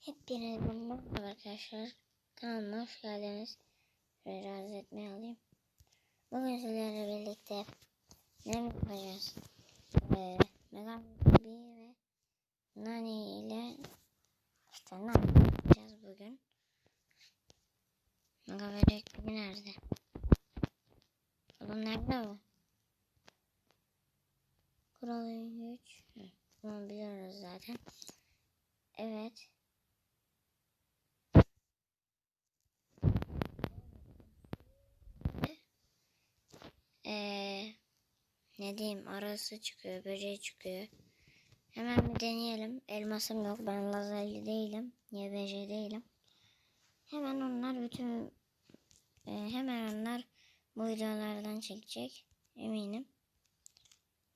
Hepinize merhaba arkadaşlar. Kanalıma hoş geldiniz. Şöyle razı alayım. Bugün sizlerle birlikte ne yapacağız? Ee, Mega B ve Nani ile işte ne yapacağız bugün? Bebek bir nerede? Oğlum nerede o? Güç. Hı, Bunu biliyoruz zaten. Evet. Ee, ne diyeyim arası çıkıyor, böceği çıkıyor. Hemen bir deneyelim. Elmasım yok. Ben lazerli değilim. YBC değilim. Hemen onlar bütün e, hemen onlar bu videolardan çekecek. Eminim.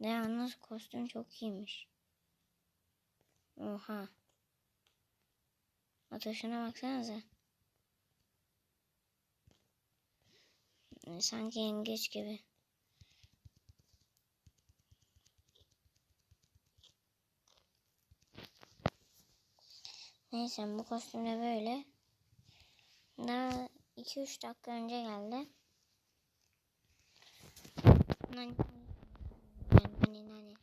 Ve yalnız kostüm çok iyiymiş. Oha. Atışına baksanıza. E, Sanki yengeç gibi. Neyse bu kostüm de böyle. Daha 2-3 dakika önce geldi. Nani nani nani.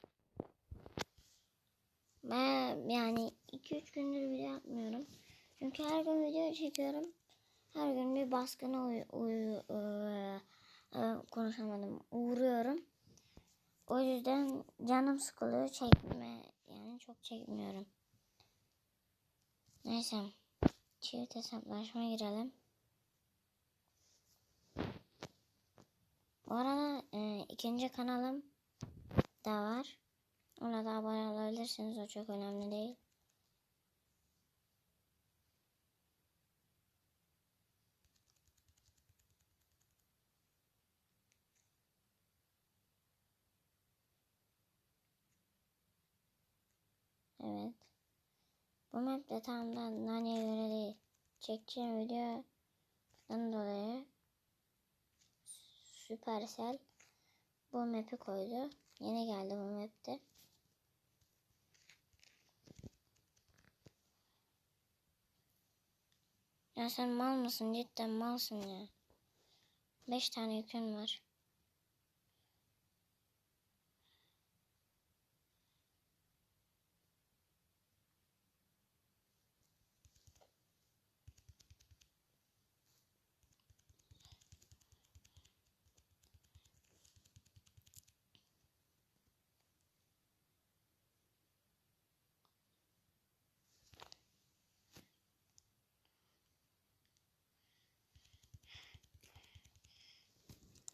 Ben yani 2-3 gündür video yapmıyorum. Çünkü her gün video çekiyorum. Her gün bir baskına uy, uy, uy- e, konuşamadım. Uğruyorum. O yüzden canım sıkılıyor. Çekme yani çok çekmiyorum. Neyse. Çift hesaplaşma girelim. Bu arada e, ikinci kanalım da var. Ona da abone olabilirsiniz. O çok önemli değil. Evet. Bu map de tam da Nani'ye göre değil. Çekeceğim videodan dolayı Supercell bu map'i koydu. Yeni geldi bu map'te. Ya sen mal mısın? Cidden malsın ya. 5 tane yükün var.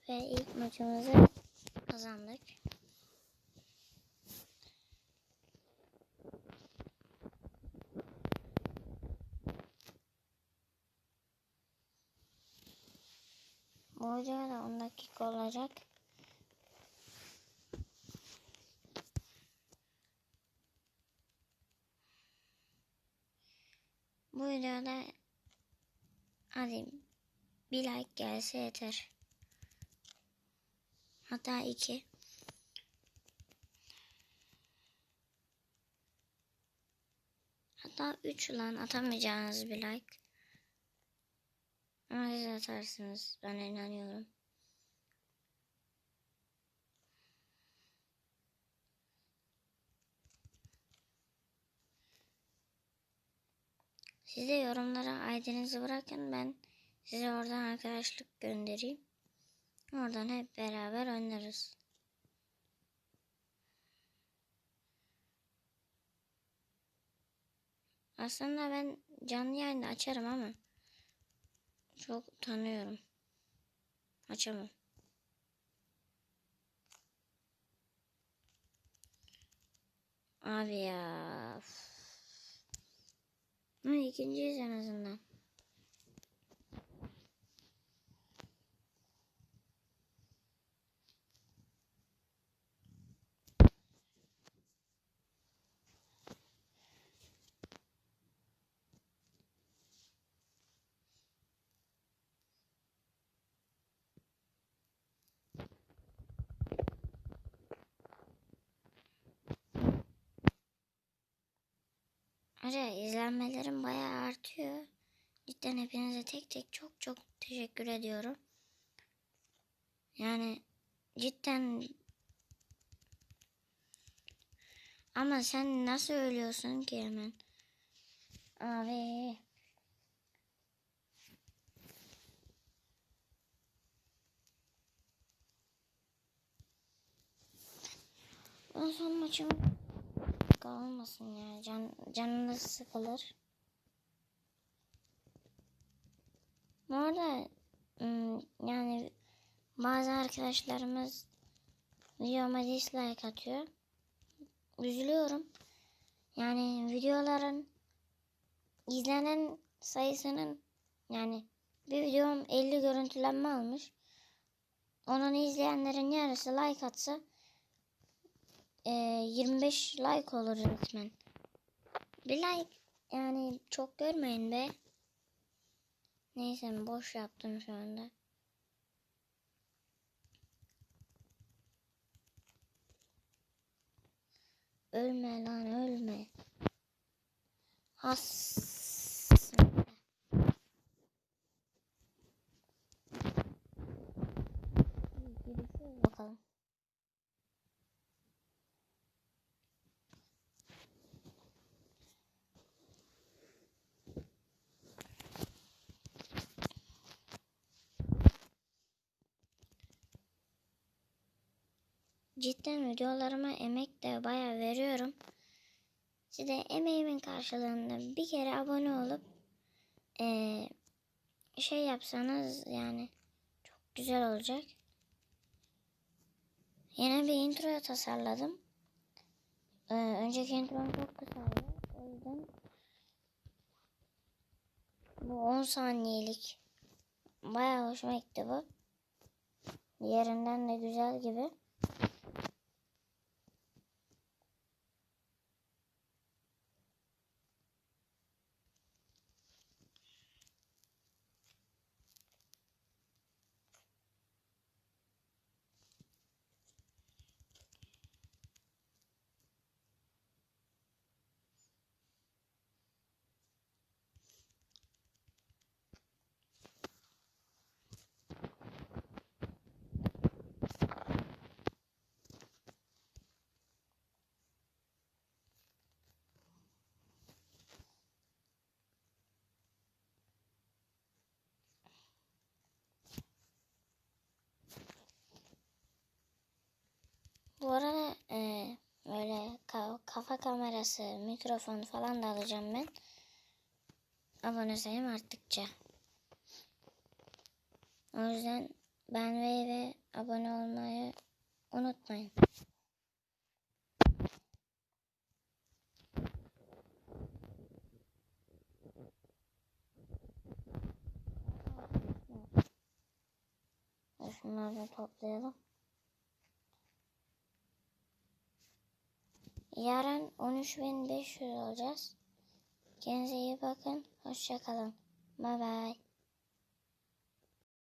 Ve ilk maçımızı kazandık. Bu video da 10 dakika olacak. Bu videoda hadi bir like gelse yeter. Hatta iki. Hatta üç lan atamayacağınız bir like. Ama siz atarsınız. Ben inanıyorum. Siz de yorumlara ID'nizi bırakın. Ben size oradan arkadaşlık göndereyim. Oradan hep beraber oynarız. Aslında ben canlı yayında açarım ama çok utanıyorum. Açamam. Abi ya. Ama ikinciyiz en azından. Ayrıca izlenmelerim bayağı artıyor. Cidden hepinize tek tek çok çok teşekkür ediyorum. Yani cidden ama sen nasıl ölüyorsun ki hemen? Abi. Ben son maçım kalmasın ya. Can, canınız sıkılır. Bu arada ım, yani bazı arkadaşlarımız videoma dislike atıyor. Üzülüyorum. Yani videoların izlenen sayısının yani bir videom 50 görüntülenme almış. Onun izleyenlerin yarısı like atsa e, 25 like olur resmen. Bir like yani çok görmeyin be. Neyse boş yaptım şu anda. Ölme lan ölme. Has. Cidden videolarıma emek de baya veriyorum. Size emeğimin karşılığında bir kere abone olup eee, şey yapsanız yani çok güzel olacak. Yine bir intro tasarladım. Ee, önceki introm çok kısaydı. O yüzden bu 10 saniyelik baya hoşuma gitti bu. Diğerinden de güzel gibi. Bu arada e, böyle ka- kafa kamerası, mikrofon falan da alacağım ben. Abone sayım arttıkça. O yüzden beğenmeyi ve abone olmayı unutmayın. Şunları toplayalım. Yarın 13.500 olacağız. Kendinize iyi bakın. Hoşçakalın. Bye bye.